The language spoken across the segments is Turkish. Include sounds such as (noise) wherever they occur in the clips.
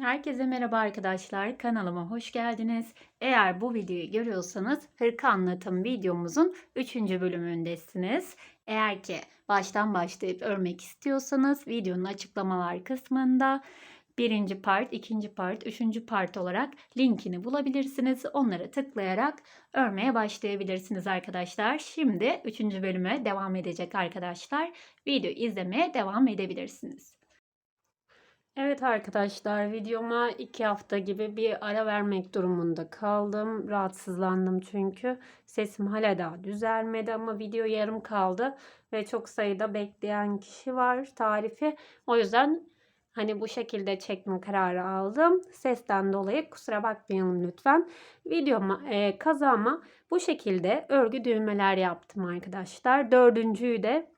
Herkese merhaba arkadaşlar. Kanalıma hoş geldiniz. Eğer bu videoyu görüyorsanız hırka anlatım videomuzun 3. bölümündesiniz. Eğer ki baştan başlayıp örmek istiyorsanız videonun açıklamalar kısmında birinci part, ikinci part, üçüncü part olarak linkini bulabilirsiniz. Onlara tıklayarak örmeye başlayabilirsiniz arkadaşlar. Şimdi üçüncü bölüme devam edecek arkadaşlar. Video izlemeye devam edebilirsiniz. Evet arkadaşlar videoma iki hafta gibi bir ara vermek durumunda kaldım. Rahatsızlandım çünkü sesim hala daha düzelmedi ama video yarım kaldı ve çok sayıda bekleyen kişi var tarifi. O yüzden hani bu şekilde çekme kararı aldım. Sesten dolayı kusura bakmayalım lütfen. Videoma e, kazama bu şekilde örgü düğmeler yaptım arkadaşlar. Dördüncüyü de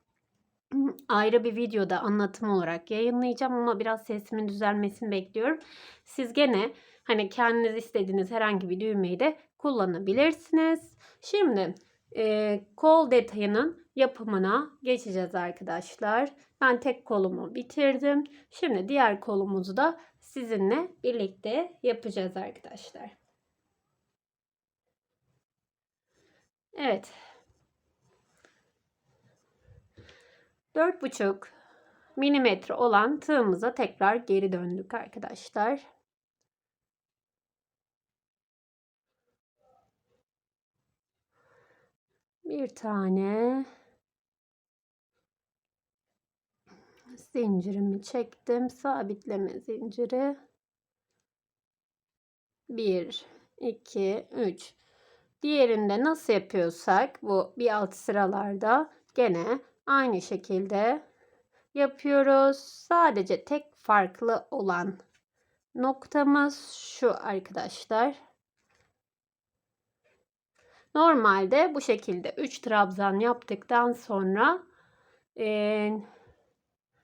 ayrı bir videoda anlatım olarak yayınlayacağım ama biraz sesimin düzelmesini bekliyorum. Siz gene hani kendiniz istediğiniz herhangi bir düğmeyi de kullanabilirsiniz. Şimdi e, kol detayının yapımına geçeceğiz arkadaşlar. Ben tek kolumu bitirdim. Şimdi diğer kolumuzu da sizinle birlikte yapacağız arkadaşlar. Evet 4,5 milimetre olan tığımıza tekrar geri döndük arkadaşlar. Bir tane zincirimi çektim. Sabitleme zinciri. 1 2 3 Diğerinde nasıl yapıyorsak bu bir alt sıralarda gene Aynı şekilde yapıyoruz. Sadece tek farklı olan noktamız şu arkadaşlar. Normalde bu şekilde 3 trabzan yaptıktan sonra e,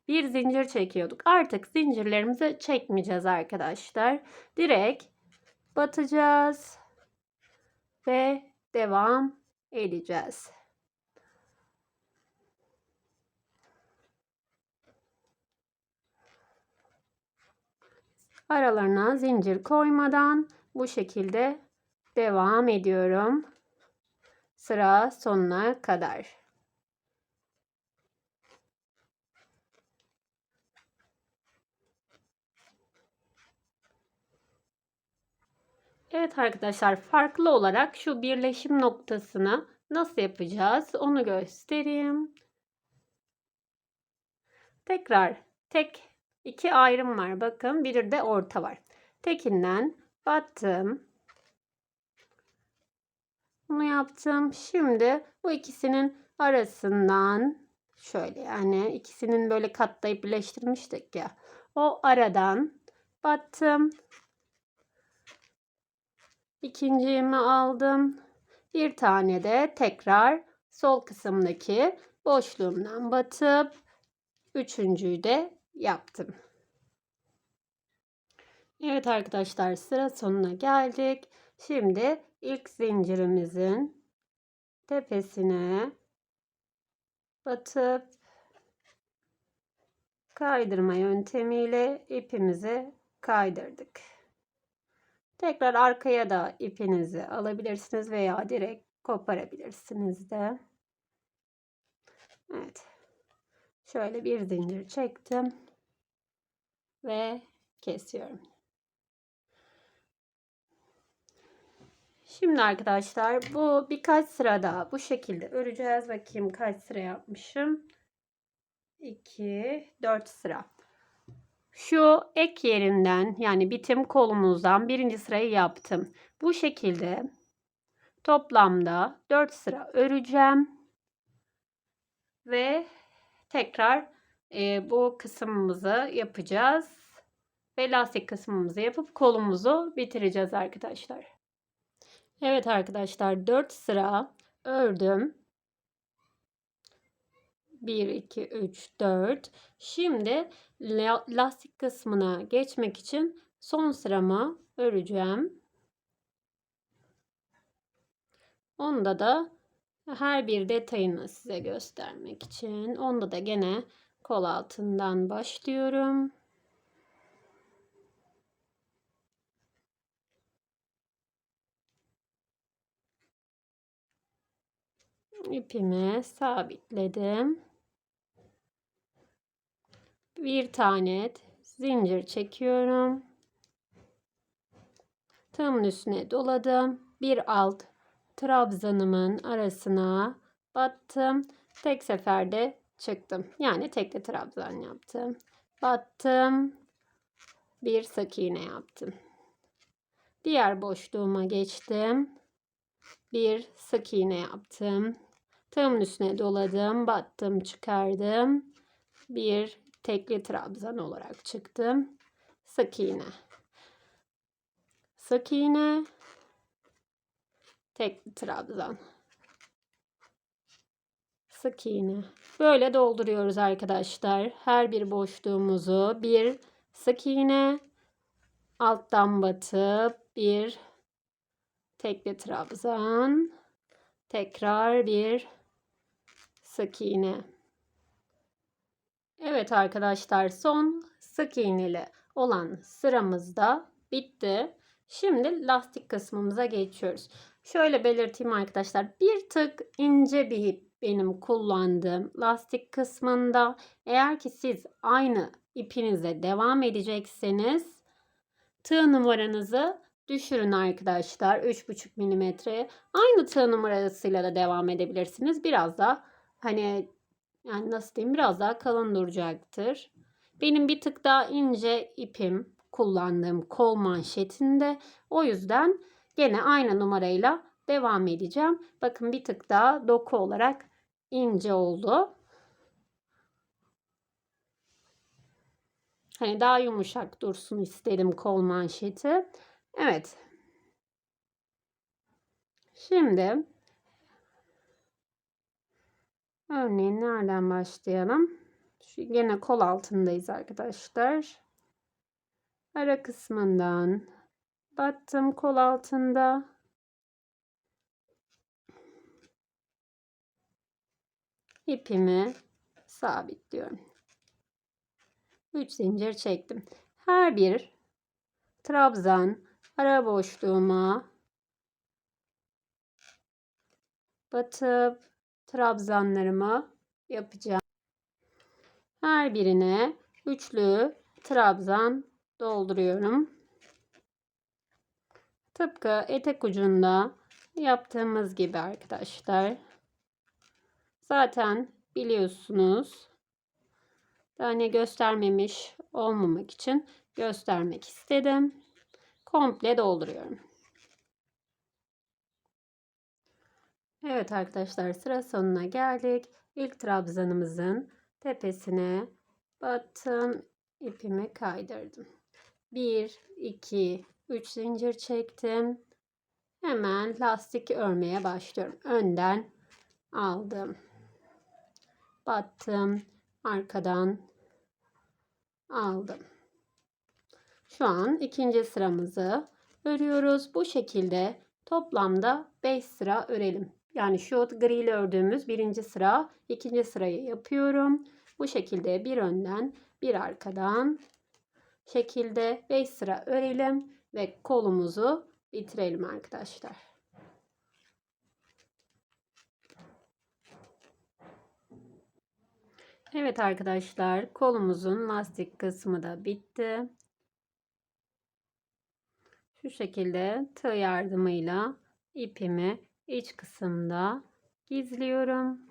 bir zincir çekiyorduk. Artık zincirlerimizi çekmeyeceğiz arkadaşlar. Direkt batacağız ve devam edeceğiz. Aralarına zincir koymadan bu şekilde devam ediyorum. Sıra sonuna kadar. Evet arkadaşlar farklı olarak şu birleşim noktasını nasıl yapacağız onu göstereyim. Tekrar tek iki ayrım var. Bakın biri de orta var. Tekinden battım. Bunu yaptım. Şimdi bu ikisinin arasından şöyle yani ikisinin böyle katlayıp birleştirmiştik ya. O aradan battım. İkinciğimi aldım. Bir tane de tekrar sol kısımdaki boşluğumdan batıp üçüncüyü de yaptım. Evet arkadaşlar sıra sonuna geldik. Şimdi ilk zincirimizin tepesine batıp kaydırma yöntemiyle ipimizi kaydırdık. Tekrar arkaya da ipinizi alabilirsiniz veya direkt koparabilirsiniz de. Evet. Şöyle bir zincir çektim ve kesiyorum. Şimdi arkadaşlar bu birkaç sıra daha bu şekilde öreceğiz. Bakayım kaç sıra yapmışım. 2 4 sıra. Şu ek yerinden yani bitim kolumuzdan birinci sırayı yaptım. Bu şekilde toplamda 4 sıra öreceğim. Ve tekrar e, bu kısmımızı yapacağız. Ve lastik kısmımızı yapıp kolumuzu bitireceğiz arkadaşlar. Evet arkadaşlar 4 sıra ördüm. 1, 2, 3, 4. Şimdi lastik kısmına geçmek için son sıramı öreceğim. Onda da her bir detayını size göstermek için onda da gene kol altından başlıyorum. ipimi sabitledim. Bir tane zincir çekiyorum. Tığımın üstüne doladım. Bir alt trabzanımın arasına battım. Tek seferde çıktım. Yani tekli trabzan yaptım. Battım. Bir sık iğne yaptım. Diğer boşluğuma geçtim. Bir sık iğne yaptım. Tığımın üstüne doladım, battım, çıkardım. Bir tekli trabzan olarak çıktım. Sık iğne. Sık iğne. Tekli trabzan. Sık iğne. Böyle dolduruyoruz arkadaşlar. Her bir boşluğumuzu bir sık iğne alttan batıp bir tekli trabzan tekrar bir sık iğne. Evet arkadaşlar son sık iğneli olan sıramızda bitti. Şimdi lastik kısmımıza geçiyoruz. Şöyle belirteyim arkadaşlar. Bir tık ince bir ip benim kullandığım lastik kısmında. Eğer ki siz aynı ipinize devam edecekseniz tığ numaranızı düşürün arkadaşlar 3,5 milimetreye. Aynı tığ numarasıyla da devam edebilirsiniz. Biraz da hani yani nasıl diyeyim biraz daha kalın duracaktır. Benim bir tık daha ince ipim kullandığım kol manşetinde. O yüzden gene aynı numarayla devam edeceğim. Bakın bir tık daha doku olarak ince oldu. Hani daha yumuşak dursun istedim kol manşeti. Evet. Şimdi örneğin nereden başlayalım? Şu gene kol altındayız arkadaşlar. Ara kısmından battım kol altında. ipimi sabitliyorum. 3 zincir çektim. Her bir trabzan ara boşluğuma batıp trabzanlarımı yapacağım. Her birine üçlü trabzan dolduruyorum. Tıpkı etek ucunda yaptığımız gibi arkadaşlar. Zaten biliyorsunuz. Tane göstermemiş olmamak için göstermek istedim. Komple dolduruyorum. Evet arkadaşlar sıra sonuna geldik. İlk trabzanımızın tepesine battım. ipimi kaydırdım. 1, 2, 3 zincir çektim. Hemen lastik örmeye başlıyorum. Önden aldım. Battım. Arkadan aldım. Şu an ikinci sıramızı örüyoruz. Bu şekilde toplamda 5 sıra örelim. Yani şu gri ile ördüğümüz birinci sıra, ikinci sırayı yapıyorum. Bu şekilde bir önden bir arkadan şekilde 5 sıra örelim ve kolumuzu bitirelim arkadaşlar. Evet arkadaşlar kolumuzun lastik kısmı da bitti. Şu şekilde tığ yardımıyla ipimi iç kısımda gizliyorum.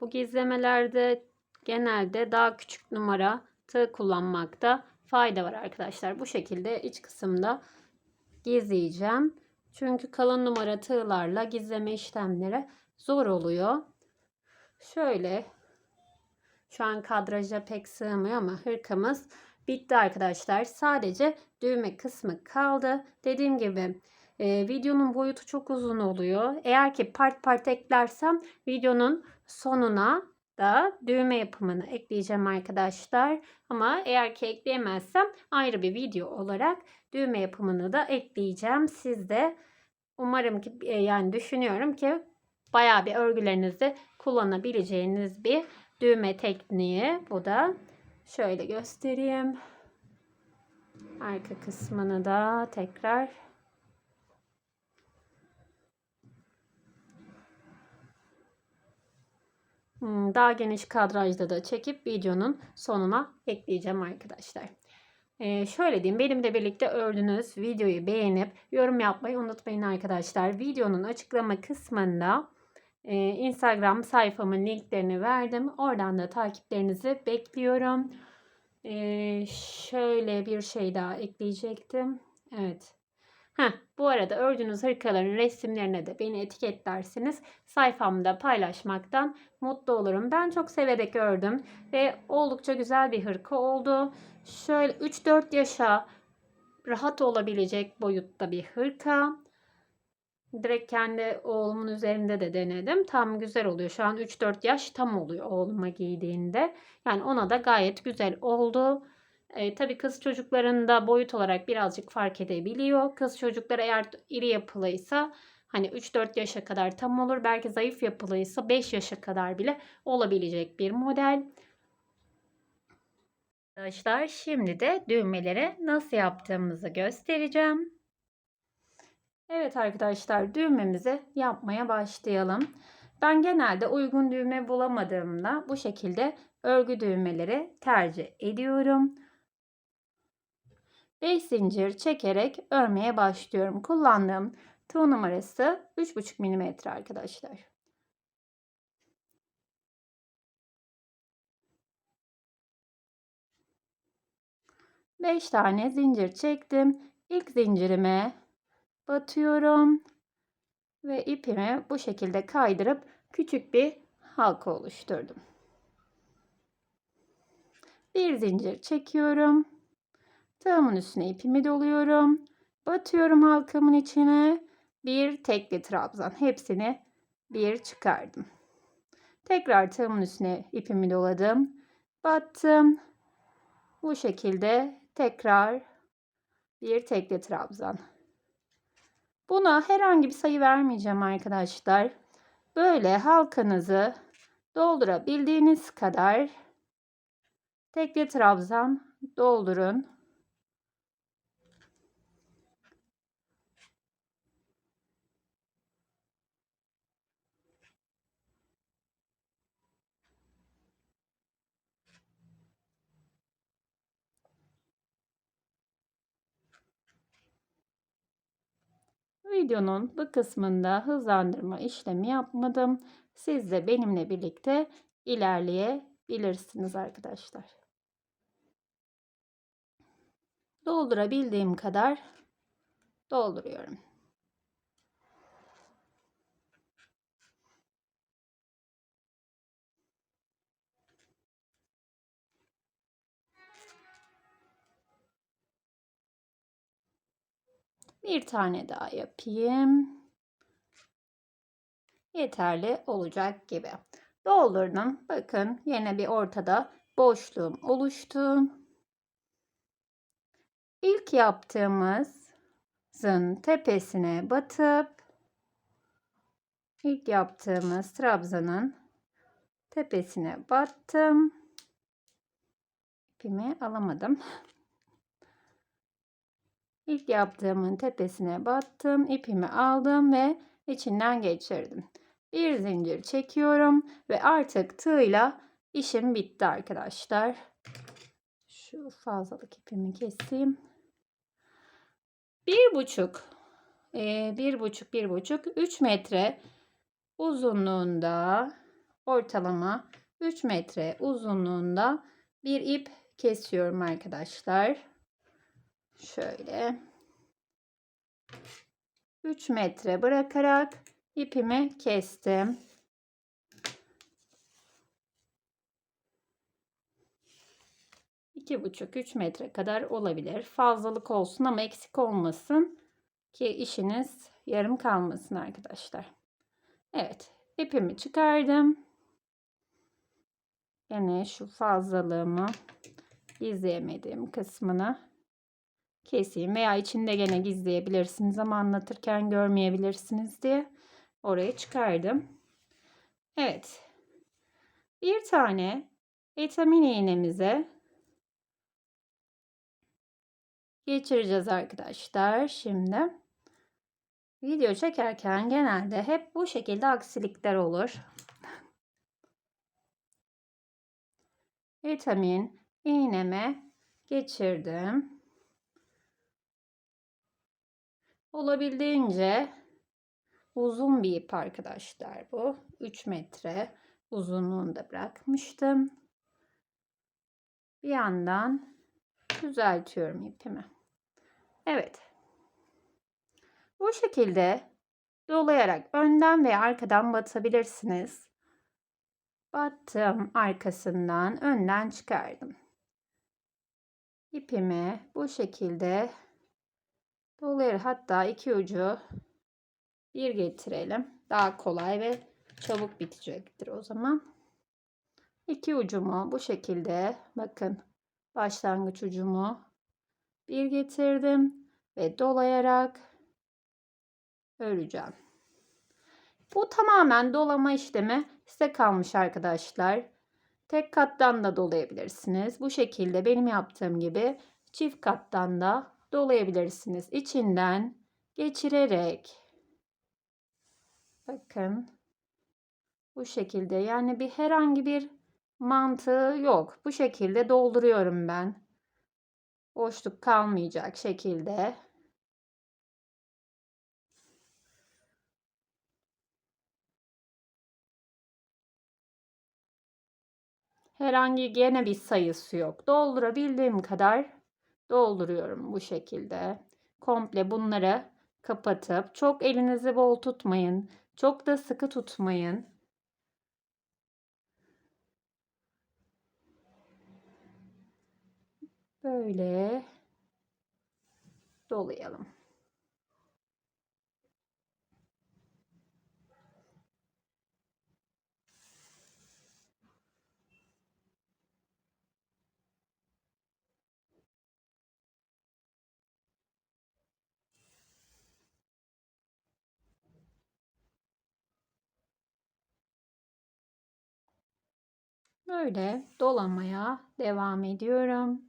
Bu gizlemelerde genelde daha küçük numara tığ kullanmakta fayda var arkadaşlar. Bu şekilde iç kısımda gizleyeceğim. Çünkü kalın numara tığlarla gizleme işlemleri zor oluyor. Şöyle şu an kadraja pek sığmıyor ama hırkamız bitti arkadaşlar. Sadece düğme kısmı kaldı. Dediğim gibi e, videonun boyutu çok uzun oluyor. Eğer ki part part eklersem videonun sonuna da düğme yapımını ekleyeceğim arkadaşlar. Ama eğer ki ekleyemezsem ayrı bir video olarak düğme yapımını da ekleyeceğim. Siz de umarım ki e, yani düşünüyorum ki bayağı bir örgülerinizde kullanabileceğiniz bir düğme tekniği. Bu da şöyle göstereyim. Arka kısmını da tekrar Daha geniş kadrajda da çekip videonun sonuna ekleyeceğim arkadaşlar. Ee, şöyle diyeyim benimle birlikte ördünüz videoyu beğenip yorum yapmayı unutmayın arkadaşlar. Videonun açıklama kısmında e, Instagram sayfamın linklerini verdim. Oradan da takiplerinizi bekliyorum. Ee, şöyle bir şey daha ekleyecektim. Evet. Heh, bu arada ördüğünüz hırkaların resimlerine de beni etiketlerseniz sayfamda paylaşmaktan mutlu olurum. Ben çok severek ördüm ve oldukça güzel bir hırka oldu. Şöyle 3-4 yaşa rahat olabilecek boyutta bir hırka. Direkt kendi oğlumun üzerinde de denedim. Tam güzel oluyor. Şu an 3-4 yaş tam oluyor oğluma giydiğinde. Yani ona da gayet güzel oldu. E, tabii kız çocuklarında boyut olarak birazcık fark edebiliyor. Kız çocukları eğer iri yapılıysa hani 3-4 yaşa kadar tam olur. Belki zayıf yapılıysa 5 yaşa kadar bile olabilecek bir model. Arkadaşlar şimdi de düğmeleri nasıl yaptığımızı göstereceğim. Evet arkadaşlar düğmemizi yapmaya başlayalım. Ben genelde uygun düğme bulamadığımda bu şekilde örgü düğmeleri tercih ediyorum. 5 zincir çekerek örmeye başlıyorum. Kullandığım tığ numarası 3,5 mm arkadaşlar. Beş tane zincir çektim. İlk zincirime batıyorum ve ipimi bu şekilde kaydırıp küçük bir halka oluşturdum. Bir zincir çekiyorum. Tığımın üstüne ipimi doluyorum. Batıyorum halkamın içine. Bir tekli trabzan. Hepsini bir çıkardım. Tekrar tığımın üstüne ipimi doladım. Battım. Bu şekilde tekrar bir tekli trabzan. Buna herhangi bir sayı vermeyeceğim arkadaşlar. Böyle halkanızı doldurabildiğiniz kadar tekli trabzan doldurun. Videonun bu kısmında hızlandırma işlemi yapmadım. Siz de benimle birlikte ilerleyebilirsiniz arkadaşlar. Doldurabildiğim kadar dolduruyorum. Bir tane daha yapayım. Yeterli olacak gibi. Doldurdum. Bakın yine bir ortada boşluğum oluştu. İlk yaptığımızın tepesine batıp ilk yaptığımız trabzanın tepesine battım. İpimi alamadım. (laughs) İlk yaptığımın tepesine battım. ipimi aldım ve içinden geçirdim. Bir zincir çekiyorum ve artık tığla işim bitti arkadaşlar. Şu fazlalık ipimi keseyim. Bir buçuk, e, bir buçuk, bir buçuk, üç metre uzunluğunda ortalama 3 metre uzunluğunda bir ip kesiyorum arkadaşlar. Şöyle 3 metre bırakarak ipimi kestim. İki buçuk üç metre kadar olabilir. Fazlalık olsun ama eksik olmasın ki işiniz yarım kalmasın arkadaşlar. Evet ipimi çıkardım. Yine şu fazlalığımı izleyemediğim kısmını keseyim veya içinde gene gizleyebilirsiniz ama anlatırken görmeyebilirsiniz diye oraya çıkardım. Evet. Bir tane vitamin iğnemize geçireceğiz arkadaşlar. Şimdi video çekerken genelde hep bu şekilde aksilikler olur. vitamin iğneme geçirdim. Olabildiğince uzun bir ip arkadaşlar bu. 3 metre uzunluğunda bırakmıştım. Bir yandan düzeltiyorum ipimi. Evet. Bu şekilde dolayarak önden ve arkadan batabilirsiniz. Battım arkasından önden çıkardım. İpimi bu şekilde dolayarak hatta iki ucu bir getirelim. Daha kolay ve çabuk bitecektir o zaman. İki ucumu bu şekilde bakın başlangıç ucumu bir getirdim ve dolayarak öreceğim. Bu tamamen dolama işlemi size kalmış arkadaşlar. Tek kattan da dolayabilirsiniz. Bu şekilde benim yaptığım gibi çift kattan da dolayabilirsiniz. İçinden geçirerek bakın bu şekilde yani bir herhangi bir mantığı yok. Bu şekilde dolduruyorum ben. Boşluk kalmayacak şekilde. Herhangi gene bir sayısı yok. Doldurabildiğim kadar dolduruyorum bu şekilde. Komple bunları kapatıp çok elinizi bol tutmayın. Çok da sıkı tutmayın. Böyle dolayalım. Böyle dolamaya devam ediyorum.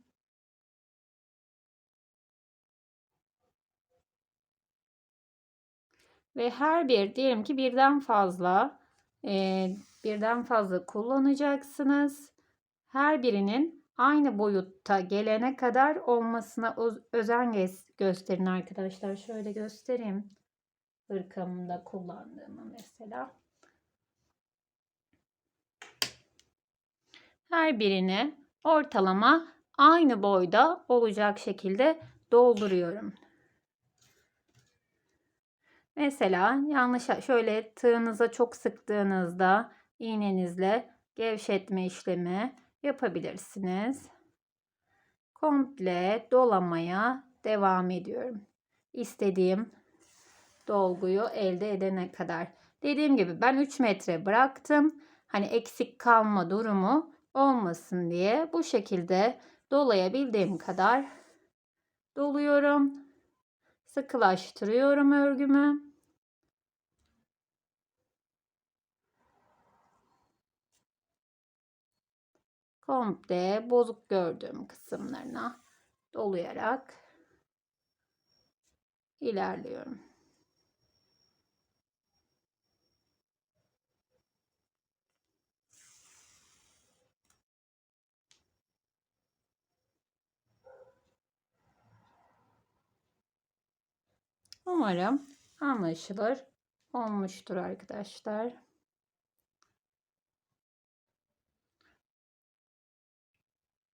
Ve her bir diyelim ki birden fazla e, birden fazla kullanacaksınız. Her birinin aynı boyutta gelene kadar olmasına özen gösterin arkadaşlar. Şöyle göstereyim. Hırkamda kullandığımı mesela. Her birini ortalama aynı boyda olacak şekilde dolduruyorum. Mesela yanlış şöyle tığınıza çok sıktığınızda iğnenizle gevşetme işlemi yapabilirsiniz. Komple dolamaya devam ediyorum. İstediğim dolguyu elde edene kadar. Dediğim gibi ben 3 metre bıraktım. Hani eksik kalma durumu olmasın diye bu şekilde dolayabildiğim kadar doluyorum. Sıkılaştırıyorum örgümü. Komple bozuk gördüğüm kısımlarına dolayarak ilerliyorum. Umarım anlaşılır olmuştur arkadaşlar.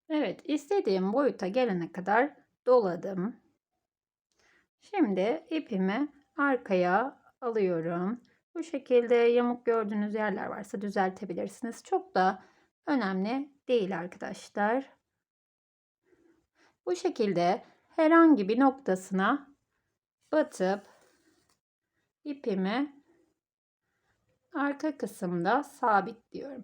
Evet, istediğim boyuta gelene kadar doladım. Şimdi ipimi arkaya alıyorum. Bu şekilde yamuk gördüğünüz yerler varsa düzeltebilirsiniz. Çok da önemli değil arkadaşlar. Bu şekilde herhangi bir noktasına batıp ipimi arka kısımda sabitliyorum.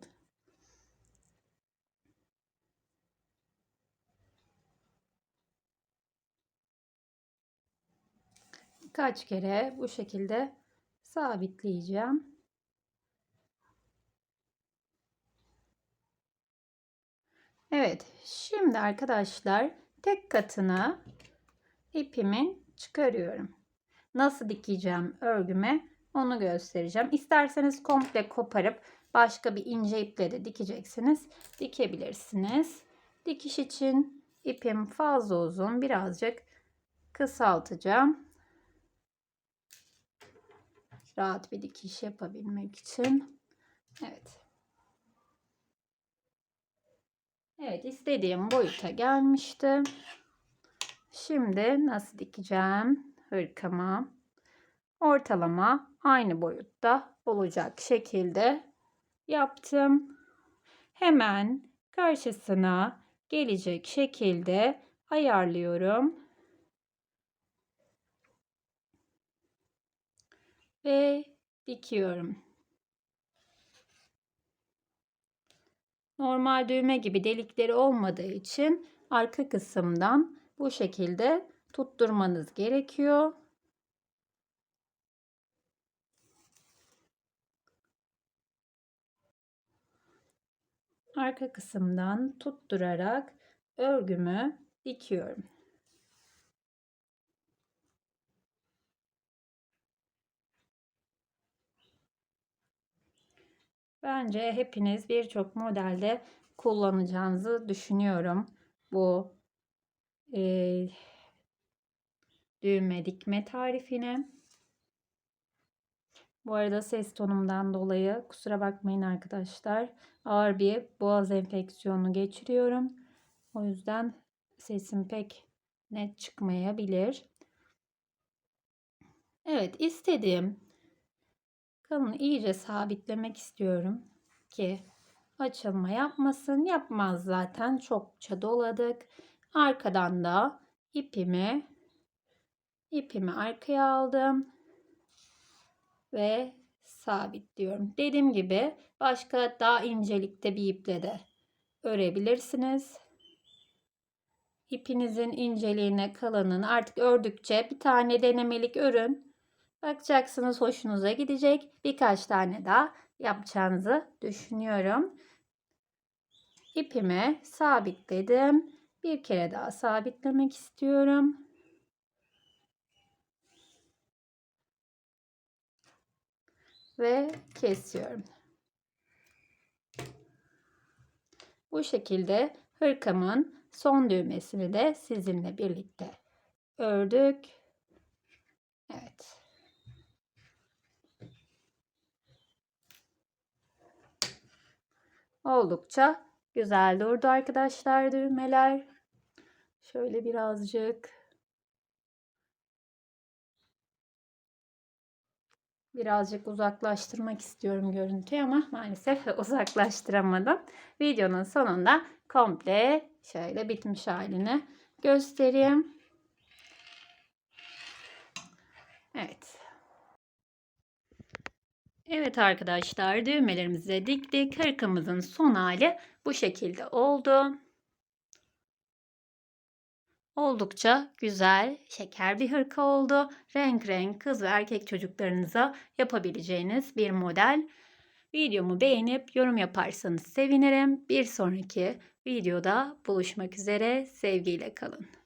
Kaç kere bu şekilde sabitleyeceğim. Evet, şimdi arkadaşlar tek katını ipimin çıkarıyorum. Nasıl dikeceğim örgüme onu göstereceğim. İsterseniz komple koparıp başka bir ince iple de dikeceksiniz. Dikebilirsiniz. Dikiş için ipim fazla uzun. Birazcık kısaltacağım. Rahat bir dikiş yapabilmek için. Evet. Evet istediğim boyuta gelmişti. Şimdi nasıl dikeceğim hırkamı? Ortalama aynı boyutta olacak şekilde yaptım. Hemen karşısına gelecek şekilde ayarlıyorum. Ve dikiyorum. Normal düğme gibi delikleri olmadığı için arka kısımdan bu şekilde tutturmanız gerekiyor. Arka kısımdan tutturarak örgümü dikiyorum. Bence hepiniz birçok modelde kullanacağınızı düşünüyorum. Bu e, düğme dikme tarifini. Bu arada ses tonumdan dolayı kusura bakmayın arkadaşlar. Ağır bir boğaz enfeksiyonu geçiriyorum. O yüzden sesim pek net çıkmayabilir. Evet istediğim kalını iyice sabitlemek istiyorum ki açılma yapmasın. Yapmaz zaten çokça doladık. Arkadan da ipimi ipimi arkaya aldım ve sabitliyorum. Dediğim gibi başka daha incelikte bir iple de örebilirsiniz. İpinizin inceliğine kalınlığını artık ördükçe bir tane denemelik örün. Bakacaksınız hoşunuza gidecek. Birkaç tane daha yapacağınızı düşünüyorum. İpimi sabitledim. Bir kere daha sabitlemek istiyorum. Ve kesiyorum. Bu şekilde hırkamın son düğmesini de sizinle birlikte ördük. Evet. Oldukça güzel durdu arkadaşlar düğmeler. Şöyle birazcık birazcık uzaklaştırmak istiyorum görüntüyü ama maalesef (laughs) uzaklaştıramadım. Videonun sonunda komple şöyle bitmiş halini göstereyim. Evet. Evet arkadaşlar düğmelerimizi diktik. Hırkamızın son hali bu şekilde oldu. Oldukça güzel, şeker bir hırka oldu. Renk renk kız ve erkek çocuklarınıza yapabileceğiniz bir model. Videomu beğenip yorum yaparsanız sevinirim. Bir sonraki videoda buluşmak üzere. Sevgiyle kalın.